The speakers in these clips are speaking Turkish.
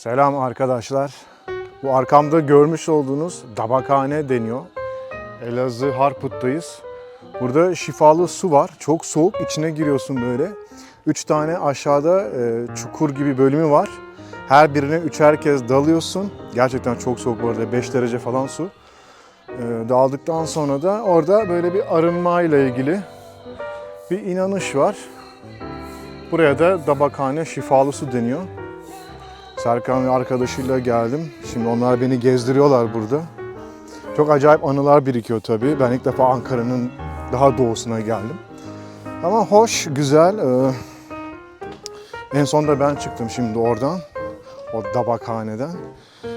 Selam arkadaşlar. Bu arkamda görmüş olduğunuz dabakhane deniyor. Elazığ Harput'tayız. Burada şifalı su var. Çok soğuk. İçine giriyorsun böyle. Üç tane aşağıda e, çukur gibi bölümü var. Her birine üçer kez dalıyorsun. Gerçekten çok soğuk bu arada. 5 derece falan su. E, daldıktan sonra da orada böyle bir arınma ile ilgili bir inanış var. Buraya da dabakhane şifalı su deniyor. Serkan ve arkadaşıyla geldim. Şimdi onlar beni gezdiriyorlar burada. Çok acayip anılar birikiyor tabii. Ben ilk defa Ankara'nın daha doğusuna geldim. Ama hoş, güzel. Ee, en son da ben çıktım şimdi oradan. O dabakhaneden.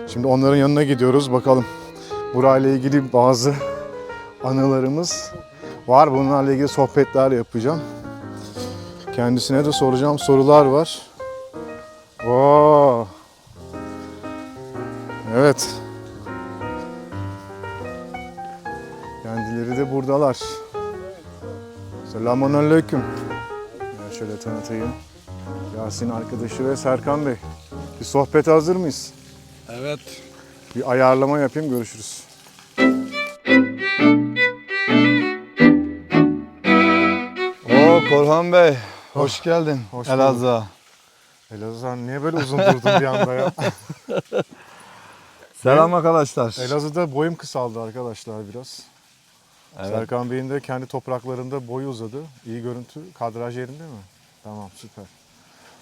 Şimdi onların yanına gidiyoruz. Bakalım burayla ilgili bazı anılarımız var. Bunlarla ilgili sohbetler yapacağım. Kendisine de soracağım sorular var. Oo. Evet. Kendileri de buradalar. Selamun aleyküm. Ben şöyle tanıtayım. Yasin arkadaşı ve Serkan Bey. Bir sohbet hazır mıyız? Evet. Bir ayarlama yapayım görüşürüz. Oo Korhan Bey, hoş geldin hoş Elazığ'a. Elazığ niye böyle uzun durdun bir anda ya? Selam arkadaşlar. Elazığ'da boyum kısaldı arkadaşlar biraz. Evet. Serkan Bey'in de kendi topraklarında boyu uzadı. İyi görüntü. Kadraj yerinde mi? Tamam süper.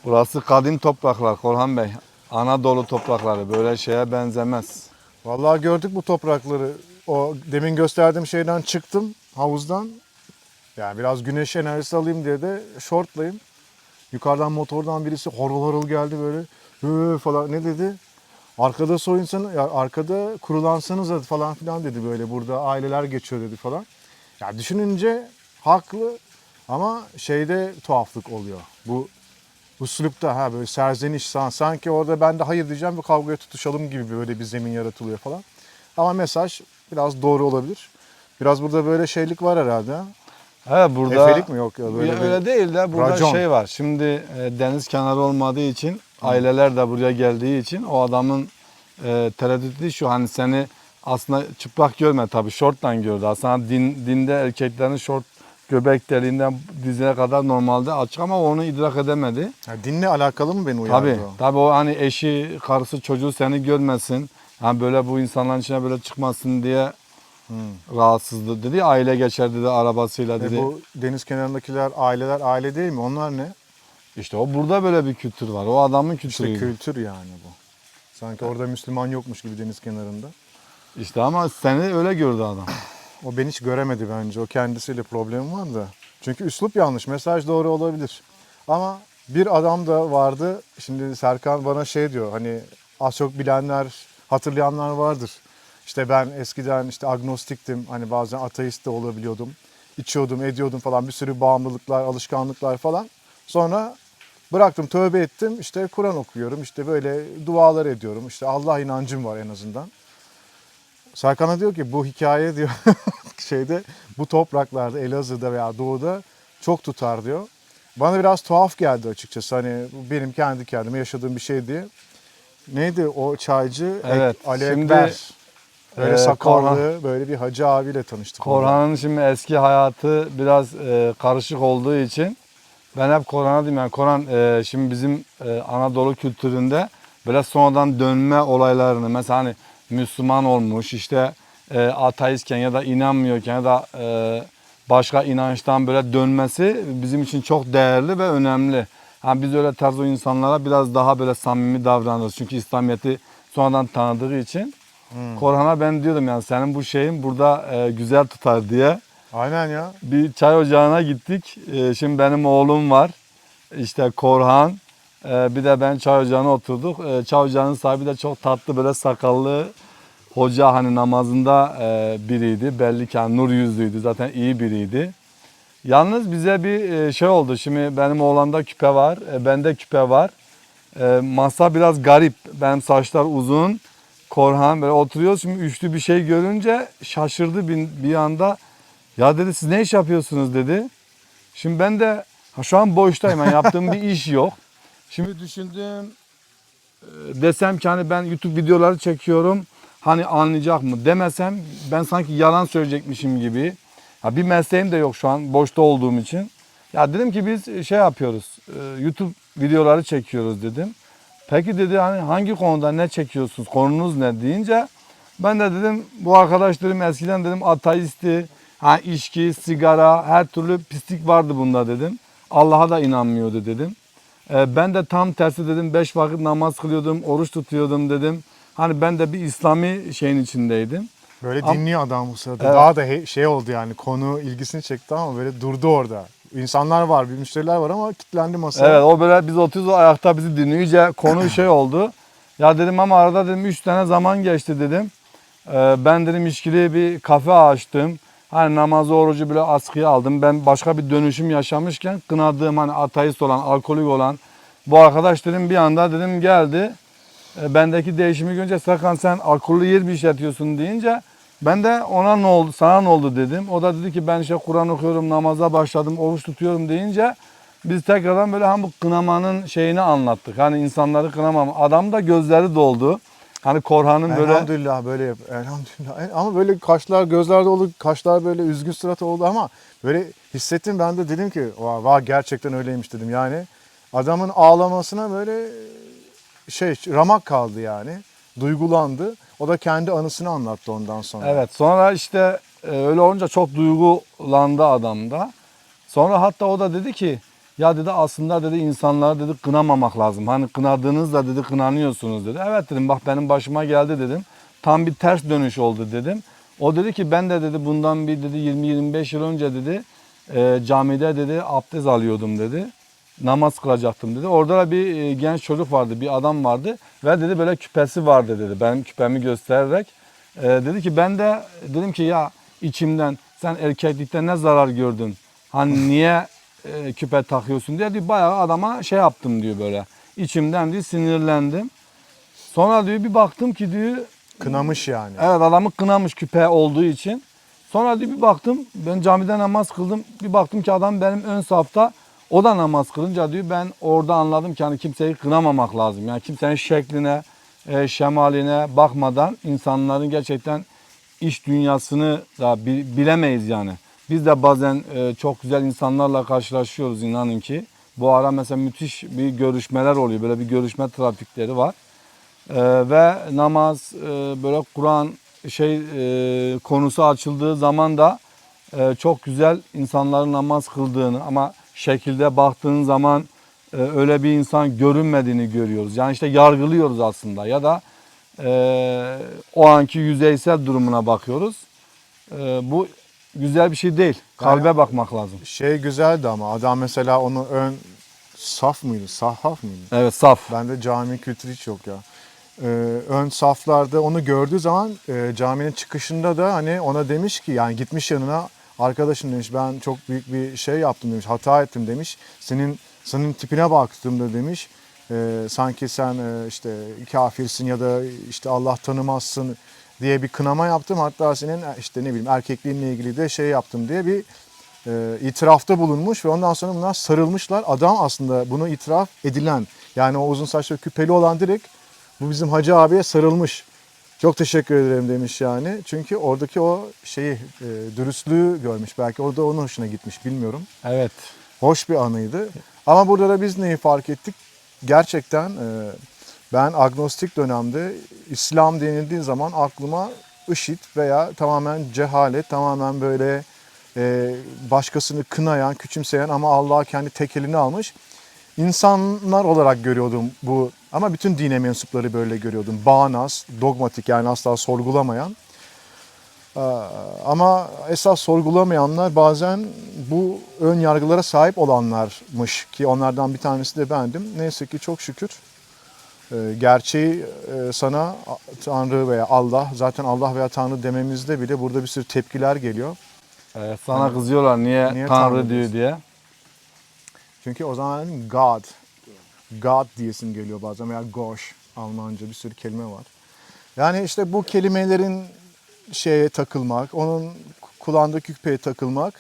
Burası kadim topraklar Korhan Bey. Anadolu toprakları böyle şeye benzemez. Vallahi gördük bu toprakları. O demin gösterdiğim şeyden çıktım havuzdan. Yani biraz güneş enerjisi alayım diye de şortlayayım. Yukarıdan motordan birisi horul horul geldi böyle. Hı falan ne dedi? Arkada soyunsanız, ya arkada kurulansanız falan filan dedi böyle. Burada aileler geçiyor dedi falan. Ya düşününce haklı ama şeyde tuhaflık oluyor. Bu uslupta ha böyle serzeniş san- sanki orada ben de hayır diyeceğim ve kavgaya tutuşalım gibi böyle bir zemin yaratılıyor falan. Ama mesaj biraz doğru olabilir. Biraz burada böyle şeylik var herhalde. ha? Evet burada Efelik mi yok ya böyle Ya öyle değil de burada racon. şey var. Şimdi e, deniz kenarı olmadığı için aileler de buraya geldiği için o adamın e, tereddütü şu hani seni aslında çıplak görme tabii şorttan gördü. Aslında din, dinde erkeklerin şort göbek deliğinden dizine kadar normalde açık ama onu idrak edemedi. Ha, dinle alakalı mı beni uyardı Tabii. o? Tabii o hani eşi, karısı, çocuğu seni görmesin. hani böyle bu insanların içine böyle çıkmasın diye rahatsızdı dedi. Aile geçer dedi arabasıyla E dedi. bu deniz kenarındakiler aileler aile değil mi? Onlar ne? İşte o burada böyle bir kültür var. O adamın İşte kültürü. kültür yani bu. Sanki orada Müslüman yokmuş gibi deniz kenarında. İşte ama seni öyle gördü adam. O beni hiç göremedi bence. O kendisiyle problemi var da. Çünkü üslup yanlış. Mesaj doğru olabilir. Ama bir adam da vardı. Şimdi Serkan bana şey diyor. Hani az çok bilenler, hatırlayanlar vardır. İşte ben eskiden işte agnostiktim. Hani bazen ateist de olabiliyordum. İçiyordum, ediyordum falan. Bir sürü bağımlılıklar, alışkanlıklar falan. Sonra bıraktım, tövbe ettim. İşte Kur'an okuyorum. İşte böyle dualar ediyorum. İşte Allah inancım var en azından. Serkan'a diyor ki bu hikaye diyor şeyde bu topraklarda Elazığ'da veya Doğu'da çok tutar diyor. Bana biraz tuhaf geldi açıkçası hani benim kendi kendime yaşadığım bir şey diye. Neydi o çaycı? Ek- Evet, Ali şimdi, Ekber. Böyle e, sakallı Korhan- böyle bir hacı abiyle tanıştık. Korhan'ın şimdi eski hayatı biraz e, karışık olduğu için ben hep Korhan'a diyeyim yani Korhan e, şimdi bizim e, Anadolu kültüründe böyle sonradan dönme olaylarını mesela hani Müslüman olmuş işte e, ateistken ya da inanmıyorken ya da e, başka inançtan böyle dönmesi bizim için çok değerli ve önemli. Yani biz öyle tarz o insanlara biraz daha böyle samimi davranırız. Çünkü İslamiyet'i sonradan tanıdığı için. Korhan'a ben diyordum yani senin bu şeyin burada e, güzel tutar diye. Aynen ya. Bir çay ocağına gittik. E, şimdi benim oğlum var. İşte Korhan. e, bir de ben çay ocağına oturduk. E, çay ocağının sahibi de çok tatlı böyle sakallı hoca hani namazında e, biriydi. Belli ki hani nur yüzlüydü zaten iyi biriydi. Yalnız bize bir e, şey oldu. Şimdi benim oğlanda küpe var. E, bende küpe var. E, masa biraz garip. Benim saçlar uzun. Korhan böyle oturuyoruz. Şimdi üçlü bir şey görünce şaşırdı bir, bir anda. Ya dedi siz ne iş yapıyorsunuz dedi. Şimdi ben de ha, şu an boştayım. Yani yaptığım bir iş yok. Şimdi düşündüm. e, desem ki hani ben YouTube videoları çekiyorum hani anlayacak mı demesem ben sanki yalan söyleyecekmişim gibi. Ya bir mesleğim de yok şu an boşta olduğum için. Ya dedim ki biz şey yapıyoruz e, YouTube videoları çekiyoruz dedim. Peki dedi hani hangi konuda ne çekiyorsunuz konunuz ne deyince ben de dedim bu arkadaş dedim eskiden dedim ateisti, ha içki, sigara her türlü pislik vardı bunda dedim. Allah'a da inanmıyordu dedim. Ee, ben de tam tersi dedim beş vakit namaz kılıyordum, oruç tutuyordum dedim. Hani ben de bir İslami şeyin içindeydim. Böyle Am- dinliyor adam bu sırada. Evet. Daha da şey oldu yani konu ilgisini çekti ama böyle durdu orada. İnsanlar var, bir müşteriler var ama kilitlendi masaya. Evet o böyle biz oturuyoruz ayakta bizi dinliyor. İyice konu şey oldu. Ya dedim ama arada dedim 3 tane zaman geçti dedim. Ee, ben dedim içkili bir kafe açtım. Hani namazı orucu bile askıya aldım. Ben başka bir dönüşüm yaşamışken kınadığım hani ateist olan, alkolik olan bu arkadaş dedim bir anda dedim geldi. E, bendeki değişimi görünce Serkan sen alkollü yer bir işletiyorsun deyince ben de ona ne oldu, sana ne oldu dedim. O da dedi ki ben işte Kur'an okuyorum, namaza başladım, oruç tutuyorum deyince biz tekrardan böyle hem bu kınamanın şeyini anlattık. Hani insanları kınamam. Adam da gözleri doldu. Hani Korhan'ın böyle Elhamdülillah böyle yap. Elhamdülillah. E, Ama böyle kaşlar gözlerde oldu, kaşlar böyle üzgün surat oldu ama böyle hissettim ben de dedim ki vah, vah gerçekten öyleymiş dedim. Yani adamın ağlamasına böyle şey ramak kaldı yani. Duygulandı. O da kendi anısını anlattı ondan sonra. Evet sonra işte e, öyle olunca çok duygulandı adam da. Sonra hatta o da dedi ki ya dedi aslında dedi insanları dedi kınamamak lazım. Hani kınadığınızda dedi kınanıyorsunuz dedi. Evet dedim bak benim başıma geldi dedim. Tam bir ters dönüş oldu dedim. O dedi ki ben de dedi bundan bir dedi 20-25 yıl önce dedi e, camide dedi abdest alıyordum dedi. Namaz kılacaktım dedi. Orada da bir e, genç çocuk vardı, bir adam vardı ve dedi böyle küpesi vardı dedi. Benim küpemi göstererek e, dedi ki ben de dedim ki ya içimden sen erkeklikte ne zarar gördün? Hani niye e, küpe takıyorsun diye diyor, bayağı adama şey yaptım diyor böyle. İçimden diyor sinirlendim. Sonra diyor bir baktım ki diyor Kınamış yani. Evet adamı kınamış küpe olduğu için. Sonra diyor bir baktım ben camide namaz kıldım. Bir baktım ki adam benim ön safta o da namaz kılınca diyor ben orada anladım ki hani kimseyi kınamamak lazım. Yani kimsenin şekline, e, şemaline bakmadan insanların gerçekten iş dünyasını da bi- bilemeyiz yani. Biz de bazen e, çok güzel insanlarla karşılaşıyoruz inanın ki. Bu ara mesela müthiş bir görüşmeler oluyor. Böyle bir görüşme trafikleri var. Ee, ve namaz e, böyle Kur'an şey e, konusu açıldığı zaman da e, çok güzel insanların namaz kıldığını ama şekilde baktığın zaman e, öyle bir insan görünmediğini görüyoruz. Yani işte yargılıyoruz aslında ya da e, o anki yüzeysel durumuna bakıyoruz. E, bu güzel bir şey değil. Kalbe bakmak lazım. Şey güzeldi ama adam mesela onu ön saf mıydı? Sahaf mıydı? Evet saf. Bende cami kültürü hiç yok ya. Ee, ön saflarda onu gördüğü zaman e, caminin çıkışında da hani ona demiş ki yani gitmiş yanına arkadaşım demiş ben çok büyük bir şey yaptım demiş hata ettim demiş. Senin senin tipine baktığımda demiş e, sanki sen e, işte kafirsin ya da işte Allah tanımazsın diye bir kınama yaptım. Hatta senin e, işte ne bileyim erkekliğinle ilgili de şey yaptım diye bir e, itirafta bulunmuş ve ondan sonra bunlar sarılmışlar. Adam aslında bunu itiraf edilen yani o uzun saçlı küpeli olan direkt bu bizim hacı abiye sarılmış. Çok teşekkür ederim demiş yani. Çünkü oradaki o şeyi e, dürüstlüğü görmüş. Belki orada onun hoşuna gitmiş bilmiyorum. Evet. Hoş bir anıydı. Ama burada da biz neyi fark ettik? Gerçekten e, ben agnostik dönemde İslam denildiği zaman aklıma IŞİD veya tamamen cehalet, tamamen böyle e, başkasını kınayan, küçümseyen ama Allah'a kendi tekelini almış insanlar olarak görüyordum bu. Ama bütün dine mensupları böyle görüyordum. Bağnaz, dogmatik yani asla sorgulamayan. Ee, Ama esas sorgulamayanlar bazen bu ön yargılara sahip olanlarmış ki onlardan bir tanesi de bendim. Neyse ki çok şükür gerçeği e, sana Tanrı veya Allah zaten Allah veya Tanrı dememizde bile burada bir sürü tepkiler geliyor. Evet, sana kızıyorlar niye, Niye Tanrı, Tanrı diyor diye. Çünkü o zaman God, God diyesim geliyor bazen veya Gosh Almanca bir sürü kelime var. Yani işte bu kelimelerin şeye takılmak, onun kulağındaki küpeye takılmak,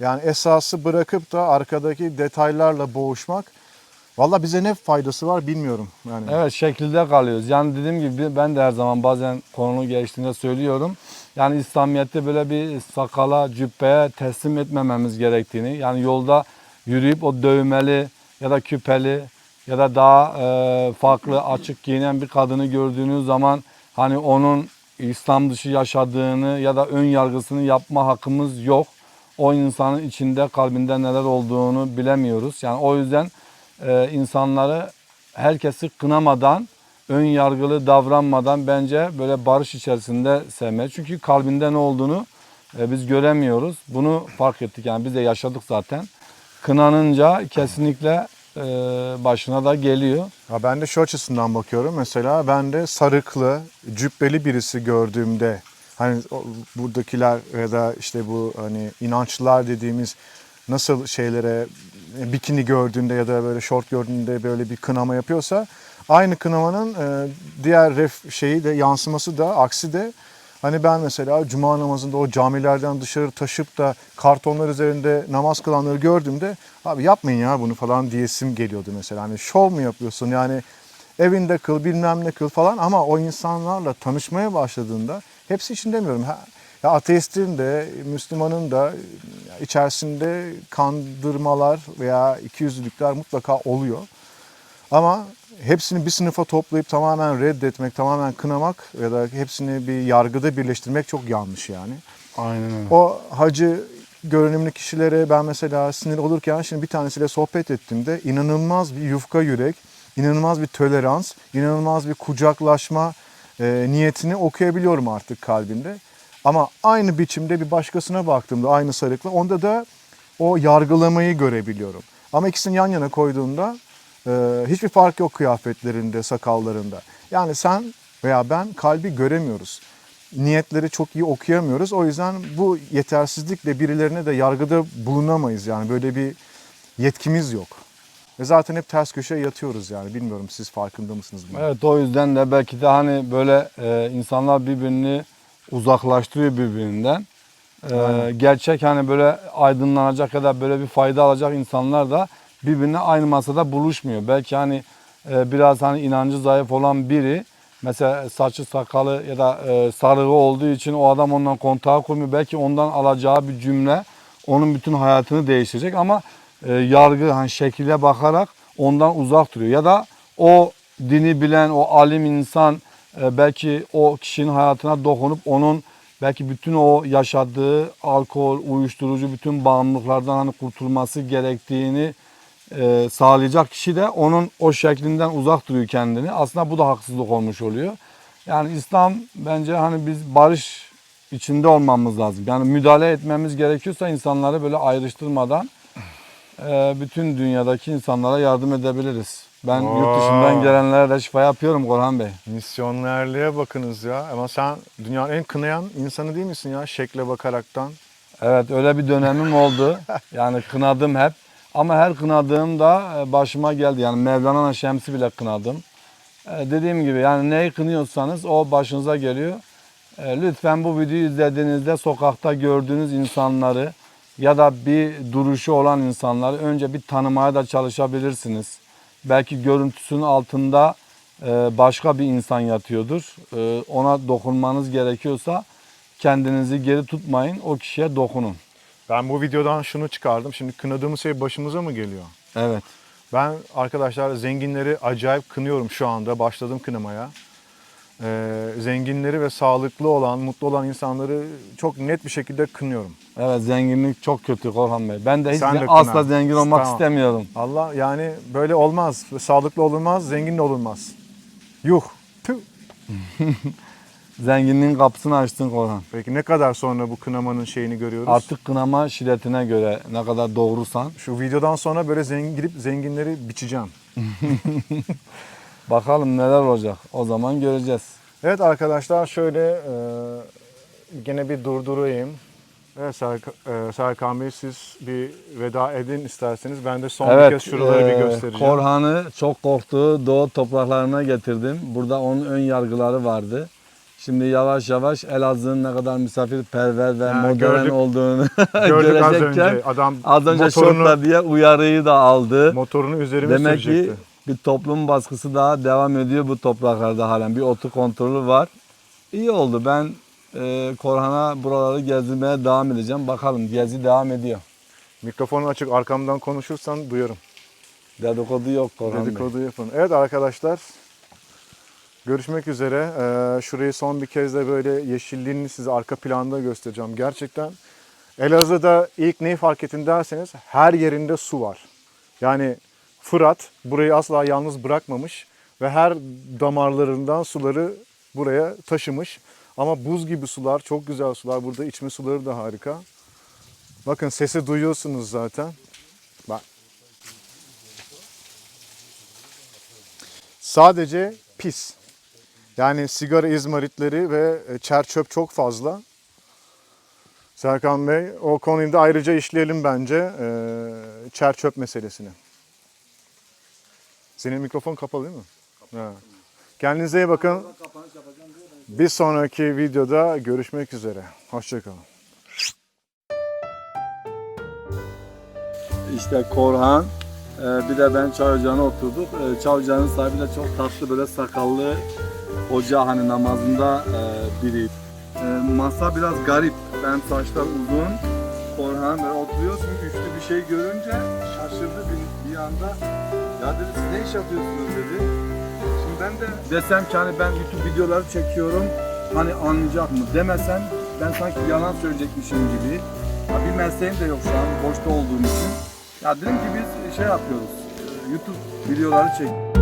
yani esası bırakıp da arkadaki detaylarla boğuşmak Valla bize ne faydası var bilmiyorum. Yani Evet şekilde kalıyoruz. Yani dediğim gibi ben de her zaman bazen konu geçtiğinde söylüyorum. Yani İslamiyet'te böyle bir sakala, cübbeye teslim etmememiz gerektiğini. Yani yolda yürüyüp o dövmeli ya da küpeli ya da daha e, farklı açık giyinen bir kadını gördüğünüz zaman hani onun İslam dışı yaşadığını ya da ön yargısını yapma hakkımız yok. O insanın içinde kalbinde neler olduğunu bilemiyoruz. Yani o yüzden e, insanları herkesi kınamadan, ön yargılı davranmadan bence böyle barış içerisinde sevmeli. Çünkü kalbinde ne olduğunu e, biz göremiyoruz. Bunu fark ettik yani biz de yaşadık zaten. Kınanınca kesinlikle e, başına da geliyor. Ya ben de şu açısından bakıyorum. Mesela ben de sarıklı, cübbeli birisi gördüğümde hani buradakiler ya da işte bu hani inançlılar dediğimiz nasıl şeylere bikini gördüğünde ya da böyle şort gördüğünde böyle bir kınama yapıyorsa aynı kınamanın e, diğer ref şeyi de yansıması da aksi de Hani ben mesela cuma namazında o camilerden dışarı taşıp da kartonlar üzerinde namaz kılanları gördüğümde abi yapmayın ya bunu falan diyesim geliyordu mesela. Hani şov mu yapıyorsun yani evinde kıl bilmem ne kıl falan ama o insanlarla tanışmaya başladığında hepsi için demiyorum. Ha, ya ateistin de Müslümanın da içerisinde kandırmalar veya ikiyüzlülükler mutlaka oluyor. Ama hepsini bir sınıfa toplayıp tamamen reddetmek, tamamen kınamak ya da hepsini bir yargıda birleştirmek çok yanlış yani. Aynen öyle. O hacı görünümlü kişilere ben mesela sinir olurken şimdi bir tanesiyle sohbet ettiğimde inanılmaz bir yufka yürek, inanılmaz bir tolerans, inanılmaz bir kucaklaşma e, niyetini okuyabiliyorum artık kalbinde. Ama aynı biçimde bir başkasına baktığımda aynı sarıkla onda da o yargılamayı görebiliyorum. Ama ikisini yan yana koyduğumda e, hiçbir fark yok kıyafetlerinde, sakallarında. Yani sen veya ben kalbi göremiyoruz niyetleri çok iyi okuyamıyoruz. O yüzden bu yetersizlikle birilerine de yargıda bulunamayız yani böyle bir yetkimiz yok. Ve zaten hep ters köşeye yatıyoruz yani bilmiyorum siz farkında mısınız bunun? Evet o yüzden de belki de hani böyle e, insanlar birbirini uzaklaştırıyor birbirinden. E, Aynen. gerçek hani böyle aydınlanacak ya da böyle bir fayda alacak insanlar da birbirine aynı masada buluşmuyor. Belki hani e, biraz hani inancı zayıf olan biri mesela saçı sakalı ya da e, sarığı olduğu için o adam ondan kontağı kurmuyor. Belki ondan alacağı bir cümle onun bütün hayatını değiştirecek ama e, yargı hani şekile bakarak ondan uzak duruyor. Ya da o dini bilen o alim insan belki o kişinin hayatına dokunup onun belki bütün o yaşadığı alkol, uyuşturucu bütün bağımlılıklardan hani kurtulması gerektiğini e, sağlayacak kişi de onun o şeklinden uzak duruyor kendini. Aslında bu da haksızlık olmuş oluyor. Yani İslam bence hani biz barış içinde olmamız lazım. Yani müdahale etmemiz gerekiyorsa insanları böyle ayrıştırmadan e, bütün dünyadaki insanlara yardım edebiliriz. Ben yurt Aa. dışından gelenlere de şifa yapıyorum Korhan Bey. Misyonerliğe bakınız ya ama sen dünyanın en kınayan insanı değil misin ya şekle bakaraktan? Evet öyle bir dönemim oldu. Yani kınadım hep. Ama her kınadığımda e, başıma geldi. Yani Mevlana Şems'i bile kınadım. E, Dediğim gibi yani neyi kınıyorsanız o başınıza geliyor. E, Lütfen bu videoyu izlediğinizde sokakta gördüğünüz insanları ya da bir duruşu olan insanları önce bir tanımaya da çalışabilirsiniz. Belki görüntüsünün altında e, başka bir insan yatıyordur. E, Ona dokunmanız gerekiyorsa kendinizi geri tutmayın. O kişiye dokunun. Ben bu videodan şunu çıkardım. Şimdi kınadığımız şey başımıza mı geliyor? Evet. Ben arkadaşlar zenginleri acayip kınıyorum şu anda. Başladım kınamaya. Ee, zenginleri ve sağlıklı olan, mutlu olan insanları çok net bir şekilde kınıyorum. Evet zenginlik çok kötü Korhan Bey. Ben de hiç Sen de asla kına. zengin olmak Tamam. istemiyorum. Allah yani böyle olmaz. Sağlıklı olunmaz, zengin de olunmaz. Yuh. Tüh. Zenginliğin kapısını açtın Korhan. Peki ne kadar sonra bu kınamanın şeyini görüyoruz? Artık kınama şiddetine göre ne kadar doğrusan. Şu videodan sonra böyle zengin gidip zenginleri biçeceğim. Bakalım neler olacak. O zaman göreceğiz. Evet arkadaşlar şöyle e, gene bir durdurayım. Evet Serkan, e, Serkan Bey siz bir veda edin isterseniz. Ben de son bir kez şuraları bir eee, göstereceğim. Korhan'ı çok korktuğu doğu topraklarına getirdim. Burada onun ön yargıları vardı. Şimdi yavaş yavaş Elazığ'ın ne kadar misafirperver ve Ha, modern gördük. olduğunu Gördük az görecekken önce adam az önce motorunu, şortla diye uyarıyı da aldı. motorunu üzerime Demek sürecekti. ki bir toplum baskısı daha devam ediyor bu topraklarda halen. Bir otu kontrolü var. İyi oldu. Ben e, Korhan'a buraları gezdirmeye devam edeceğim. Bakalım gezi devam ediyor. Mikrofonu açık arkamdan konuşursan duyarım. Dedikodu yok Korhan Bey. Dedikodu yapın. Evet arkadaşlar. Görüşmek üzere. Ee, şurayı son bir kez de böyle yeşilliğini size arka planda göstereceğim. Gerçekten Elazığ'da ilk neyi fark ettin derseniz her yerinde su var. Yani Fırat burayı asla yalnız bırakmamış ve her damarlarından suları buraya taşımış. Ama buz gibi sular, çok güzel sular. Burada içme suları da harika. Bakın sesi duyuyorsunuz zaten. Bak. Sadece pis. Yani sigara izmaritleri ve e, çer çöp çok fazla. Serkan Bey o konuyu da ayrıca işleyelim bence e, çer çöp meselesini. Senin mikrofon kapalı değil mi? Evet. Kendinize iyi bakın. Bir sonraki videoda görüşmek üzere. Hoşçakalın. İşte Korhan, e, bir de ben çay ocağına oturduk. E, Çay ocağının sahibi de çok tatlı böyle sakallı hoca hani namazında e, biri. E, Masa biraz garip. Ben saçlar uzun. Korhan böyle oturuyor çünkü üçlü bir şey görünce şaşırdı bir, bir anda. Ya dedi siz ne iş yapıyorsunuz dedi. Şimdi ben de desem ki hani ben YouTube videoları çekiyorum hani anlayacak mı demesem ben sanki yalan söyleyecekmişim gibi. Ya bir mesleğim de yok şu an boşta olduğum için. Ya dedim ki biz şey yapıyoruz. YouTube videoları çek.